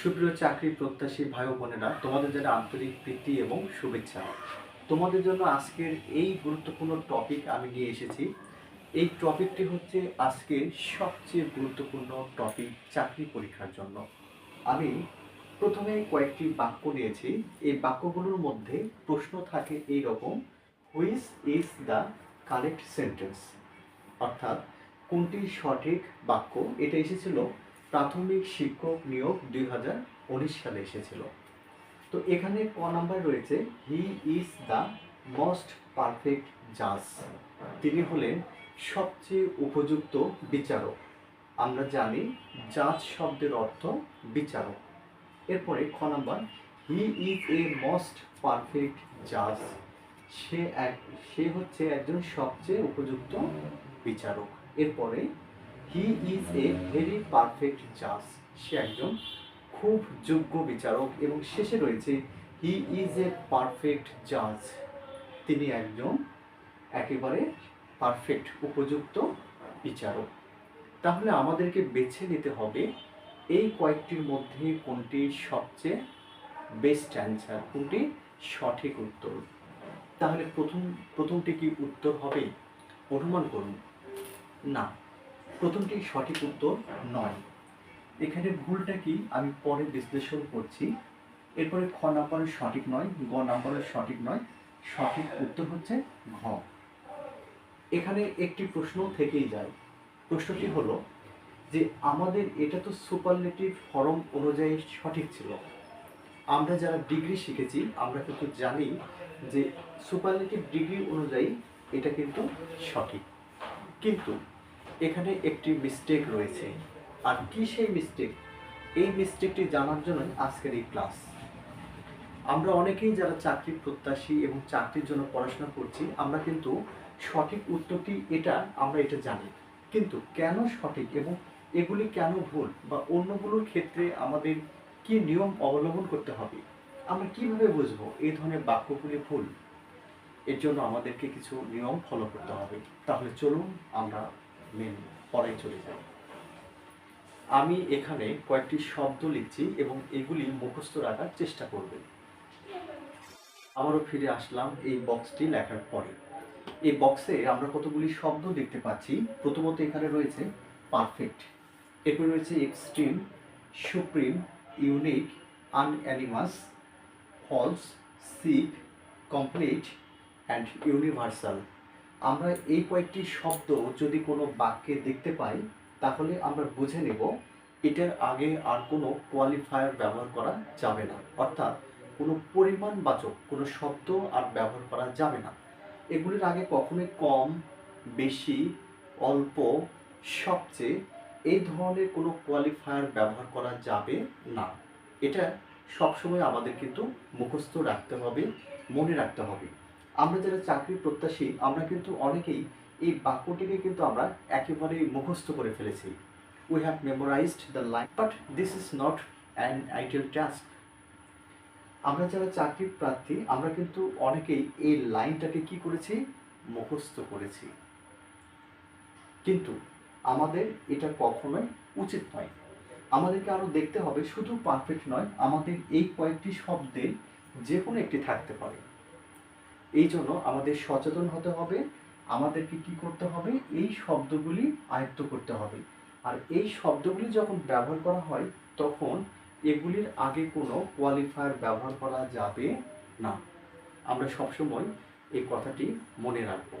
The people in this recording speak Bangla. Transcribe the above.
সুপ্রিয় চাকরি প্রত্যাশী ভাই বোনেরা, তোমাদের যারা আন্তরিক প্রীতি এবং শুভেচ্ছা। তোমাদের জন্য আজকের এই গুরুত্বপূর্ণ টপিক আমি নিয়ে এসেছি। এই টপিকটি হচ্ছে আজকের সবচেয়ে গুরুত্বপূর্ণ টপিক চাকরি পরীক্ষার জন্য। আমি প্রথমে কয়েকটি বাক্য নিয়েছি। এই বাক্যগুলোর মধ্যে প্রশ্ন থাকে এই রকম which is the correct sentence অর্থাৎ কোনটি সঠিক বাক্য? এটা এসেছিল প্রাথমিক শিক্ষক নিয়োগ দুই হাজার উনিশ সালে এসেছিল। তো এখানে ক নাম্বার রয়েছে he is the most perfect জাজ তিনি হলেন সবচেয়ে উপযুক্ত বিচারক। আমরা জানি জাজ শব্দের অর্থ বিচারক। এরপরে খ number he is a most perfect জাজ সে এক, সে হচ্ছে একজন সবচেয়ে উপযুক্ত বিচারক। এরপরে he is a very perfect জাজ সে একজন খুব যোগ্য বিচারক এবং শেষে রয়েছে হি ইজ এ পারফেক্ট জাজ তিনি একজন একেবারে পারফেক্ট উপযুক্ত বিচারক। তাহলে আমাদেরকে বেছে নিতে হবে এই কয়েকটির মধ্যে কোনটি সবচেয়ে বেস্ট অ্যান্সার কোনটি সঠিক উত্তর। তাহলে প্রথম, প্রথমটি কি উত্তর হবে? অনুমান করুন। না। প্রথমটি সঠিক উত্তর নয়। এখানে ভুলটা কি? আমি পরে বিশ্লেষণ করছি। এরপরে খ নাম্বারের সঠিক নয়, গ নাম্বারের সঠিক নয়। সঠিক উত্তর হচ্ছে ঘ। এখানে একটি প্রশ্ন থেকেই যায়। প্রশ্নটি হলো যে আমাদের এটা তো সুপারলেটিভ ফর্ম অনুযায়ী সঠিক ছিল। আমরা যারা ডিগ্রি শিখেছি, আমরা কিন্তু জানি যে সুপারলেটিভ ডিগ্রি অনুযায়ী এটা কিন্তু সঠিক। কিন্তু এখানে একটি মিস্টেক রয়েছে। আর কি সেই মিস্টেক এই মিস্টেকটি জানার জন্যই আজকের এই ক্লাস আমরা অনেকেই যারা চাকরি প্রত্যাশী এবং চাকরির জন্য পড়াশোনা করছি, আমরা কিন্তু সঠিক উত্তরটি এটা, আমরা এটা জানি। কিন্তু কেন সঠিক এবং এগুলি কেন ভুল বা অন্যগুলোর ক্ষেত্রে আমাদের কি নিয়ম অবলম্বন করতে হবে? আমরা কীভাবে বুঝব এই ধরনের বাক্যগুলি ভুল? এর জন্য আমাদেরকে কিছু নিয়ম ফলো করতে হবে। তাহলে চলুন আমরা মেন পরে চলে যাই আমি এখানে কয়েকটি শব্দ লিখছি এবং এগুলি মুখস্থ রাখার চেষ্টা করবেন। আবারও ফিরে আসলাম এই বক্সটি লেখার পরে। এই বক্সে আমরা কতগুলি শব্দ দেখতে পাচ্ছি, প্রথমত এখানে রয়েছে পারফেক্ট, এরপর রয়েছে extreme, supreme, unique, unanimous, false, sick, complete, and universal. আমরা এই কয়েকটি শব্দ যদি কোনো বাক্যে দেখতে পাই, তাহলে আমরা বুঝে নেব এটার আগে আর কোনো কোয়ালিফায়ার ব্যবহার করা যাবে না। অর্থাৎ কোনো পরিমাণবাচক, কোনো শব্দ আর ব্যবহার করা যাবে না। এগুলির আগে কখনোই কম, বেশি, অল্প, সবচেয়ে এই ধরনের কোনো কোয়ালিফায়ার ব্যবহার করা যাবে না। এটা সবসময় আমাদের কিন্তু মুখস্থ রাখতে হবে, মনে রাখতে হবে। আমরা যারা চাকরি প্রত্যাশী, আমরা কিন্তু অনেকেই এই বাক্যটিকে কিন্তু আমরা একেবারে মুখস্থ করে ফেলেছি। We have memorized the life but this is not an ideal task আমরা যারা চাকরি প্রার্থী, আমরা কিন্তু অনেকেই এই লাইনটাকে কি করেছি? মুখস্থ করেছি। কিন্তু আমাদের এটা কখনোই উচিত নয়। আমাদেরকে আরও দেখতে হবে, শুধু পারফেক্ট নয়, আমাদের এই কয়েকটি শব্দের যে কোনো একটি থাকতে পারে। এই জন্য আমাদের সচেতন হতে হবে, আমাদেরকে কি করতে হবে? এই শব্দগুলি আয়ত্ত করতে হবে। আর এই শব্দগুলি যখন ব্যবহার করা হয়, তখন এগুলির আগে কোনো কোয়ালিফায়ার ব্যবহার করা যাবে না। আমরা সবসময় এই কথাটি মনে রাখব।